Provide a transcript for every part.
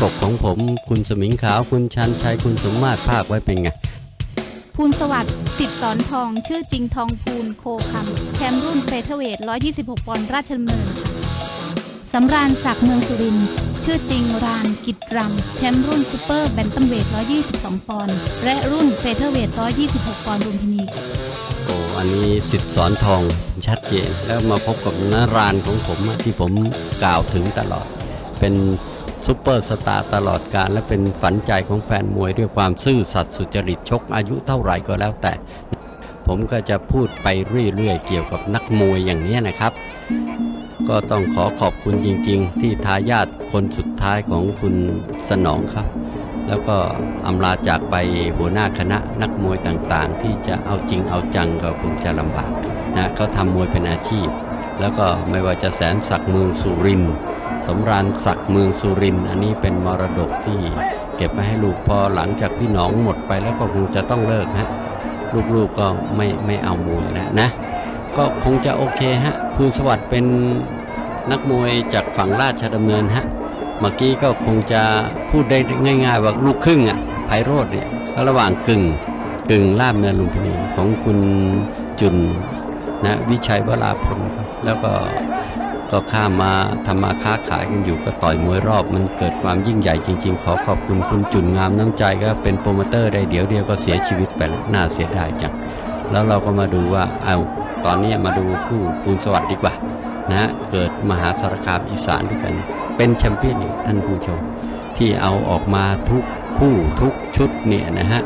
ศกของผม คุณสมิงขาวคุณชันชัยคุณสมมาตรภาคไว้เป็นไง ภูลสวัสดิ์ติดสอนทอง ชื่อจริงทองภูลโคคำแชมป์รุ่นเฟเธอร์เวท 126 ปอนด์ราชดำเนินค่ะสำราญศักดิ์เมืองสุรินทร์ชื่อจริงรานกิจรำแชมป์รุ่นซูเปอร์แบนตัมเวท 122 ปอนด์และรุ่นเฟเธอร์เวท 126 ปอนด์รุมพินีค่ะโอ้อันนี้สิทธิ์สอนทองชัดเจนแล้วมาพบกับนารานของผมอะที่ผมกล่าวถึงตลอดเป็น ซุปเปอร์สตาร์ตลอดการและเป็นฝันใจของแฟนมวยด้วยความซื่อสัตย์สุจริตชกอายุเท่าไหร่ก็แล้วแต่ ผมก็จะพูดไปเรื่อยๆ เกี่ยวกับนักมวยอย่างนี้นะครับ ก็ต้องขอขอบคุณจริง ๆ ที่ทายาทคนสุดท้ายของคุณสนองครับ แล้วก็อำลาจากไปหัวหน้าคณะนักมวยต่างๆ ที่จะเอาจริงเอาจังก็คงจะลำบากนะเขาทำมวยเป็นอาชีพ แล้วก็ไม่ว่าจะแสนศักดิ์เมืองสุรินทร์ สำราญศักดิ์เมืองสุรินทร์อันนี้เป็นมรดกที่เก็บไว้ให้ลูกพอหลังจากพี่น้องหมดไปแล้วก็คงจะต้องเลิกฮะลูกๆก็ไม่ไม่เอามวยแล้วนะ ก็คงจะโอเคฮะภูลสวัสดิ์เป็นนักมวยจากฝั่งราชดำเนินฮะเมื่อกี้ก็คงจะพูดได้ง่ายๆว่าลูกครึ่งอะไพโรธเนี่ยก็ระหว่างกึ่งกึ่งลาบเนินลุมพินีของคุณจุนนะวิชัยวราพลแล้วก็ ก็ข้ามมาทำมาค้าขายกันอยู่ก็ต่อยมวยรอบ มันเกิดความยิ่งใหญ่จริง ๆ ขอขอบคุณคุณจุนงามน้ำใจก็เป็นโปรโมเตอร์ได้เดี๋ยวเดียวก็เสียชีวิตไปแล้วน่าเสียดายจังแล้วเราก็มาดูว่าเอาตอนนี้มาดูคู่ภูลสวัสดิ์ดีกว่านะเกิดมหาสารคามอีสานด้วยกัน เป็นแชมเปี้ยนอีกท่านผู้ชมที่เอาออกมาทุกคู่ทุกชุดเนี่ยนะฮะ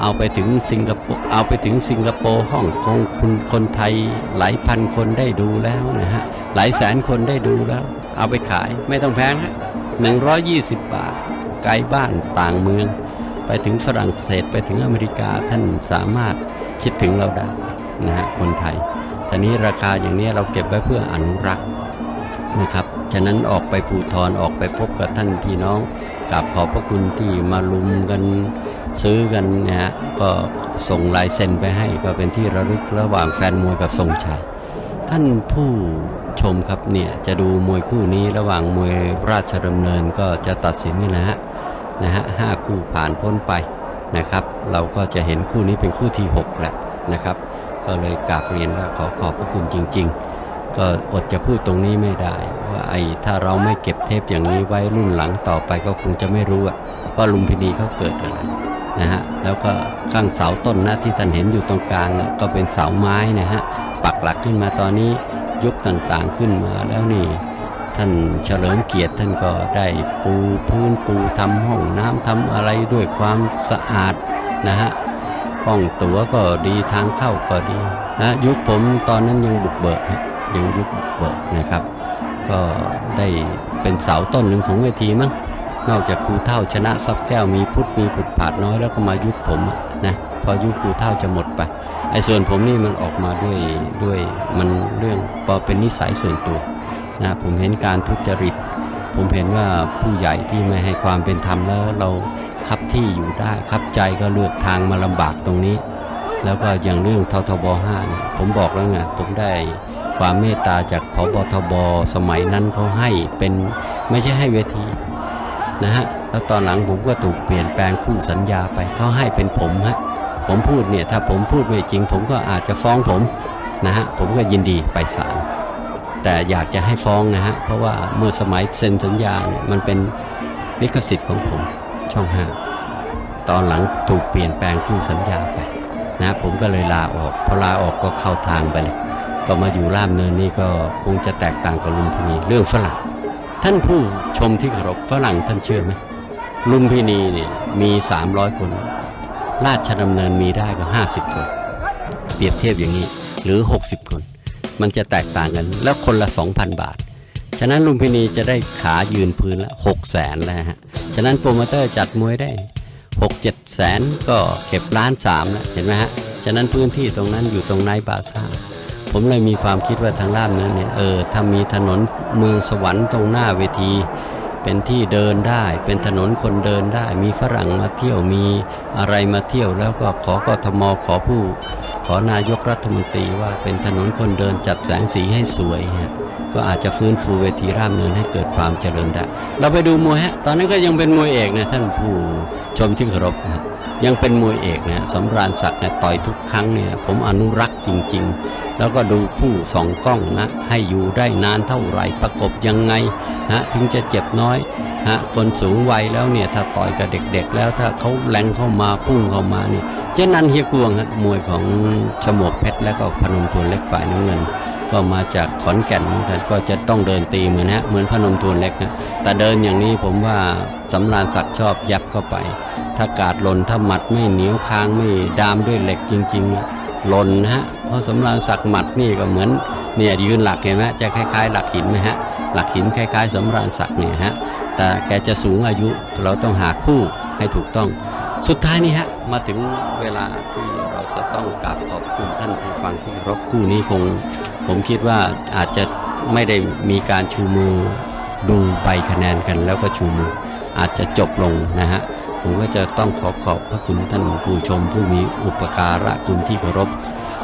เอาไปถึงสิงคโปร์เอาไปถึงสิงคโปร์ฮ่องกงคุณคนไทยหลายพันคนได้ดูแล้วนะฮะหลายแสนคนได้ดูแล้ว เอาไปขายไม่ต้องแพงฮะ120บาทไกลบ้านต่างเมือง ไปถึงฝรั่งเศสไปถึงอเมริกาท่านสามารถคิดถึงเราได้นะฮะคนไทยทีนี้ราคาอย่างนี้เราเก็บไว้เพื่ออนุรักษ์นะครับ ฉะนั้นออกไปภูทรออกไปพบกับท่านพี่น้องกราบขอบพระคุณที่มาลุมกัน ซื้อกันนะฮะก็ส่งลายเซ็นไปให้ก็เป็นที่ระลึกระหว่างแฟนมวยกับทรงชัยท่านผู้ชมครับเนี่ยจะดูมวยคู่นี้ระหว่างมวยราชดำเนินก็จะตัดสินนี่นะฮะนะฮะห้าคู่ผ่านพ้นไปนะครับ เราก็จะเห็นคู่นี้เป็นคู่ที่หกแหละนะครับ ก็เลยกราบเรียนว่าขอขอบพระคุณจริง ๆ ก็อดจะพูดตรงนี้ไม่ได้ ว่าไอ้ถ้าเราไม่เก็บเทปอย่างนี้ไว้รุ่นหลังต่อไปก็คงจะไม่รู้ว่าลุมพินีเขาเกิดอะไร นะฮะแล้วก็ข้างเสาต้นนะที่ท่านเห็นอยู่ตรงกลางนะก็เป็นเสาไม้นะฮะปักหลักขึ้นมาตอนนี้ยุคต่างๆขึ้นมาแล้วนี่ท่านเฉลิมเกียรติท่านก็ได้ปูพื้นปูทำห้องน้ำทำอะไรด้วยความสะอาดนะฮะห้องตั๋วก็ดีทางเข้าก็ดีนะยุคผมตอนนั้นยังบุกเบิกยังยุคบุกเบิกนะครับ ก็ได้เป็นเสาต้นหนึ่งของเวทีมั้ง นอกจากครูเท่าชนะซับแก้วมีพุทธมีผุดผาดน้อยแล้วก็มายุคผมนะพอยุคครูเท่าจะหมดไปไอ้ส่วนผมนี่มันออกมาด้วยด้วยมันเรื่องพอเป็นนิสัยส่วนตัวนะผมเห็นการทุจริต ผมเห็นว่าผู้ใหญ่ที่ไม่ให้ความเป็นธรรมแล้วเราคับที่อยู่ได้คับใจก็เลือกทางมาลำบากตรงนี้ แล้วก็อย่างเรื่องททบ5เนี่ยผมบอกแล้วไงผมได้ความเมตตาจากพบทบสมัยนั้นเขาให้เป็นไม่ใช่ให้เวที นะฮะแล้วตอนหลังผมก็ถูกเปลี่ยนแปลงคู่สัญญาไปเขาให้เป็นผมฮะผมพูดเนี่ยถ้าผมพูดไม่จริง ผมก็อาจจะฟ้องผมนะฮะผมก็ยินดีไปศาลแต่อยากจะให้ฟ้องนะฮะเพราะว่าเมื่อสมัยเซ็นสัญญาเนี่ยมันเป็นลิขสิทธิ์ของผมช่องห้าตอนหลังถูกเปลี่ยนแปลงคู่สัญญาไปนะผมก็เลยลาออกพอลาออกก็เข้าทางไปเลยก็มาอยู่ล่ามเนินนี่ก็คงจะแตกต่างกับลุมพินีเรื่องฝรั่ง ท่านผู้ชมที่เคารพฝรั่งท่านเชื่อไหมลุมพินีเนี่ยมี 300 คน ราชดำเนินมีได้ก็ 50 คน เปรียบเทียบอย่างนี้หรือ 60 คน มันจะแตกต่างกันแล้วคนละ 2,000 บาท ฉะนั้นลุมพินีจะได้ขายืนพื้นละ6แสนแล้วฮะฉะนั้นโปรโมเตอร์จัดมวยได้ 6 7 แสนก็เก็บล้านสามแล้วเห็นไหมฮะฉะนั้นพื้นที่ตรงนั้นอยู่ตรงไนบาซ่า ผมเลยมีความคิดว่าทางลามเนินเนี่ยเออถ้ามีถนนเมืองสวรรค์ตรงหน้าเวที เป็นที่เดินได้ เป็นถนนคนเดินได้ มีฝรั่งมาเที่ยวมีอะไรมาเที่ยวแล้วก็ขอกทมขอผู้ ขอนายกรัฐมนตรีว่าเป็นถนนคนเดินจัดแสงสีให้สวยฮะก็อาจจะฟื้นฟูเวทีราบเนินให้เกิดความเจริญได้ เราไปดูมวยฮะ ตอนนั้นก็ยังเป็นมวยเอกนะท่านผู้ชมที่เคารพนะยังเป็นมวยเอกนะสำราญศักดิ์เนี่ยต่อยทุกครั้งเนี่ยผมอนุรักษ์จริง ๆ แล้วก็ดูคู่สองกล้องนะให้อยู่ได้นานเท่าไหร่ประกบยังไงนะถึงจะเจ็บน้อยฮะคนสูงวัยแล้วเนี่ยถ้าต่อยกับเด็ก ๆ แล้วถ้าเขาแรงเข้ามาพุ่งเข้ามานี่เจนันเฮียกวงฮะมวยของชมวกเพชรและก็พนมทวนเล็กฝ่ายน้ำเงินก็มาจากขอนแก่นเหมือนกันก็จะต้องเดินตีเหมือนฮะเหมือนพนมทวนเล็กนะแต่เดินอย่างนี้ผมว่าสำราญศักดิ์ชอบยับเข้าไป ถ้ากาดหล่นถ้าหมัดไม่เหนียวค้างไม่ดามด้วยเหล็กจริงๆหล่นฮะ เพราะสำราญศักดิ์หมัดนี่ก็เหมือนเนี่ยยืนหลักเห็นไหมจะคล้าย ๆ หลักหินไหมฮะหลักหินคล้าย ๆสำราญศักดิ์เนี่ยฮะแต่แกจะสูงอายุเราต้องหาคู่ให้ถูกต้อง สุดท้ายนี้ฮะมาถึงเวลาที่เราจะต้องกราบขอบคุณท่านผู้ฟังที่รบคู่นี้คง ผมคิดว่าอาจจะไม่ได้มีการชูมือดูใบคะแนนกันแล้วก็ชูมืออาจจะจบลงนะฮะผมก็จะต้องขอขอบพระคุณท่านผู้ชมผู้มีอุปการะคุณที่เคารพ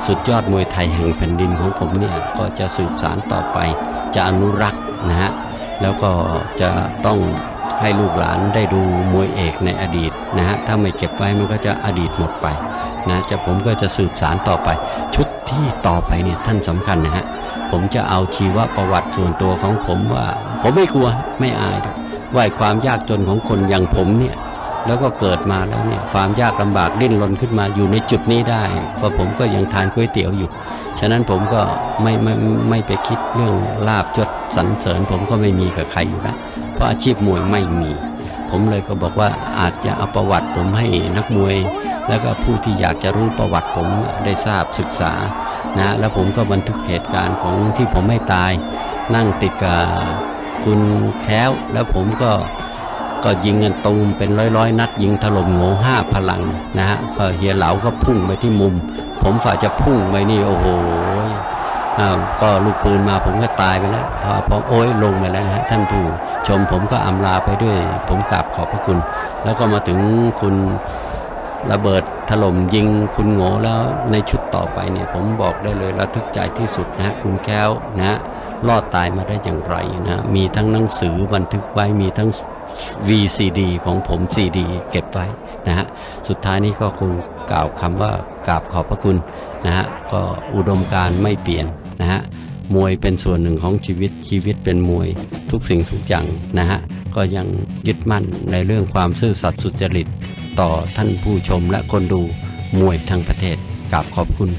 สุดยอดมวยไทยแห่งแผ่นดินของผมเนี่ยก็จะสืบสารต่อไป จะอนุรักษ์นะฮะแล้วก็จะต้องให้ลูกหลานได้ดูมวยเอกในอดีตนะฮะถ้าไม่เก็บไว้มันก็จะอดีตหมดไปนะจะผมก็จะสืบสารต่อไป ชุดที่ต่อไปเนี่ยท่านสำคัญนะฮะผมจะเอาชีวประวัติส่วนตัวของผมว่า ผมไม่กลัวไม่อายด้วยว่าความยากจนของคนอย่างผมเนี่ย แล้วก็เกิดมาแล้วเนี่ยความยากลำบากดิ้นรนขึ้นมาอยู่ในจุดนี้ได้ก็ผมก็ยังทานก๋วยเตี๋ยวอยู่ ฉะนั้นผมก็ไม่ไม่ไม่ไม่ไปคิดเรื่องลาบยศสรรเสริญ ผมก็ไม่มีกับใครอยู่แล้วเพราะอาชีพมวยไม่มี ผมเลยก็บอกว่าอาจจะเอาประวัติผมให้นักมวย แล้วก็ผู้ที่อยากจะรู้ประวัติผมได้ทราบศึกษานะแล้วผมก็บันทึกเหตุการณ์ของที่ผมไม่ตาย นั่งติดกับคุณแค้วแล้วผมก็ ก็ยิงกันตูมเป็นร้อยร้อยๆ นัด ยิงถล่มโง่ห้าพลังนะฮะพอเฮียเหลาก็พุ่งไปที่มุม ผมฝ่าจะพุ่งไปนี่โอ้โหอ่าก็ลูกปืนมาผมก็ตายไปแล้วพอพอโอ้ยลงไปแล้วนะฮะท่านผู้ชมผมก็อำลาไปด้วย ผมกราบขอบพระคุณ แล้วก็มาถึงคุณระเบิดถล่มยิงคุณโง่แล้วในชุดต่อไปเนี่ยผมบอกได้เลยระทึกใจที่สุดนะฮะคุณแก้วนะฮะรอดตายมาได้อย่างไรนะมีทั้งหนังสือบันทึกไว้มีทั้ง VCD ของผม CD เก็บไว้นะฮะสุดท้ายนี้ก็คงกล่าวคำว่ากราบขอบพระคุณนะฮะก็อุดมการไม่เปลี่ยนนะฮะมวยเป็นส่วนหนึ่งของชีวิตชีวิตเป็นมวยทุกสิ่งทุกอย่างนะฮะก็ยังยึดมั่นในเรื่องความซื่อสัตย์สุจริต ต่อท่านผู้ชมและคนดูมวยทั้งประเทศกราบขอบคุณ